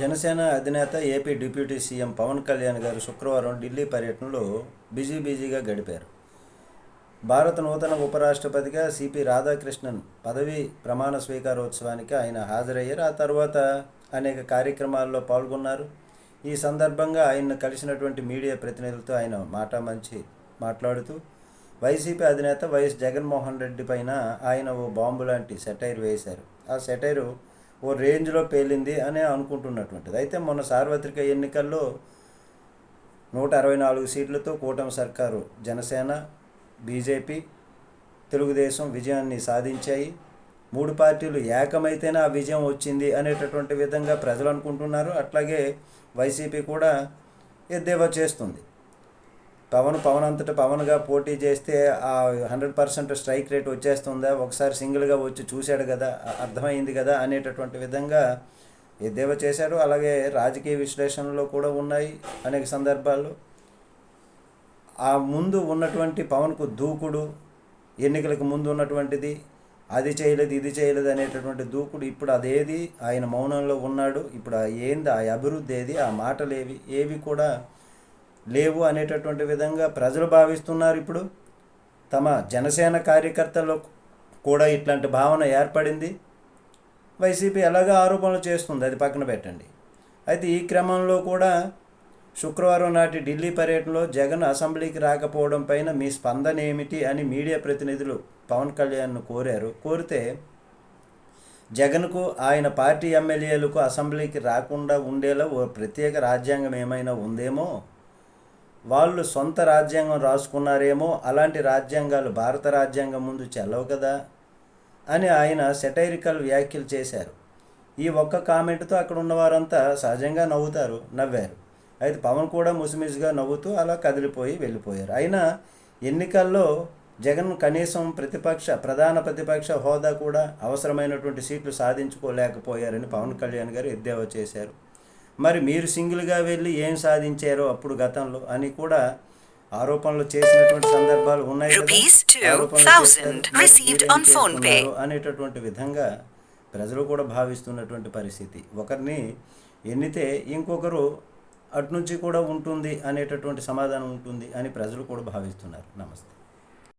జనసేన అధినేత AP deputy CM Pawan Kalyan garu శుక్రవారం ఢిల్లీ పర్యటనలో బిజీ బిజీగా గడిపారు. భారత నూతన ఉపరాష్ట్రపతిగా సిపి రాధాకృష్ణన్ పదవి ప్రమాణ స్వీకారోత్సవానికి ఆయన హాజరయ్యారు. ఆ తర్వాత అనేక కార్యక్రమాల్లో పాల్గొన్నారు. ఈ సందర్భంగా ఆయన్ను కలిసినటువంటి మీడియా ప్రతినిధులతో ఆయన మాట మంచి మాట్లాడుతూ వైసీపీ అధినేత వైఎస్ జగన్మోహన్ రెడ్డి పైన ఆయన ఓ బాంబు లాంటి సెటైర్ వేశారు. ఆ సెటైరు ఓ రేంజ్లో పేలింది అని అనుకుంటున్నటువంటిది. అయితే మొన్న సార్వత్రిక ఎన్నికల్లో నూట అరవై నాలుగు సీట్లతో కూటమి సర్కారు జనసేన బీజేపీ తెలుగుదేశం విజయాన్ని సాధించాయి. మూడు పార్టీలు ఏకమైతేనే ఆ విజయం వచ్చింది అనేటటువంటి విధంగా ప్రజలు అనుకుంటున్నారు. అట్లాగే వైసీపీ కూడా ఎద్దేవా చేస్తుంది. పవన్ పవన్ అంతటా పవన్గా పోటీ చేస్తే ఆ హండ్రెడ్ పర్సెంట్ స్ట్రైక్ రేట్ వచ్చేస్తుందా? ఒకసారి సింగిల్గా వచ్చి చూశాడు కదా అర్థమైంది కదా అనేటటువంటి విధంగా ఎద్దేవా చేశాడు. అలాగే రాజకీయ విశ్లేషణలో కూడా ఉన్నాయి అనేక సందర్భాల్లో. ఆ ముందు ఉన్నటువంటి పవన్కు దూకుడు ఎన్నికలకు ముందు ఉన్నటువంటిది అది చేయలేదు ఇది చేయలేదు అనేటటువంటి దూకుడు ఇప్పుడు అదేది? ఆయన మౌనంలో ఉన్నాడు. ఇప్పుడు ఏంది ఆ అభివృద్ధి ఏది? ఆ మాటలు ఏవి ఏవి కూడా లేవు అనేటటువంటి విధంగా ప్రజలు భావిస్తున్నారు ఇప్పుడు. తమ జనసేన కార్యకర్తల్లో కూడా ఇట్లాంటి భావన ఏర్పడింది. వైసీపీ ఎలాగ ఆరోపణలు చేస్తుంది? అది పక్కన పెట్టండి. అయితే ఈ క్రమంలో కూడా శుక్రవారం నాటి ఢిల్లీ పర్యటనలో జగన్ అసెంబ్లీకి రాకపోవడం పైన మీ స్పందన ఏమిటి అని మీడియా ప్రతినిధులు పవన్ కళ్యాణ్ను కోరారు. కోరితే జగన్కు ఆయన పార్టీ ఎమ్మెల్యేలకు అసెంబ్లీకి రాకుండా ఉండేలా ఓ ప్రత్యేక రాజ్యాంగం ఏమైనా ఉందేమో? వాళ్ళు సొంత రాజ్యాంగం రాసుకున్నారేమో అలాంటి రాజ్యాంగాలు భారత రాజ్యాంగం ముందు చెల్లవు కదా? అని ఆయన సెటైరికల్ వ్యాఖ్యలు చేశారు. ఈ ఒక్క కామెంట్తో అక్కడ ఉన్నవారంతా సహజంగా నవ్వుతారు నవ్వారు. అయితే పవన్ కూడా ముసిమిసిగా నవ్వుతూ అలా కదిలిపోయి వెళ్ళిపోయారు. అయినా ఎన్నికల్లో జగన్ కనీసం ప్రతిపక్ష ప్రధాన ప్రతిపక్ష హోదా కూడా అవసరమైనటువంటి సీట్లు సాధించుకోలేకపోయారని పవన్ కళ్యాణ్ గారు ఎద్దేవా చేశారు. మరి మీరు సింగిల్గా వెళ్ళి ఏం సాధించారో అప్పుడు గతంలో అని కూడా ఆరోపణలు చేసినటువంటి సందర్భాలు ఉన్నాయి కదా. Rupees ఆరోపణలు 2000 చేస్తారు. మరి received మీరేం on phone pay. చేస్తున్నారు అనేటటువంటి విధంగా ప్రజలు కూడా భావిస్తున్నటువంటి పరిస్థితి ఒకరిని ఎన్నితే ఇంకొకరు అటు నుంచి కూడా ఉంటుంది అనేటటువంటి సమాధానం ఉంటుంది అని ప్రజలు కూడా భావిస్తున్నారు నమస్తే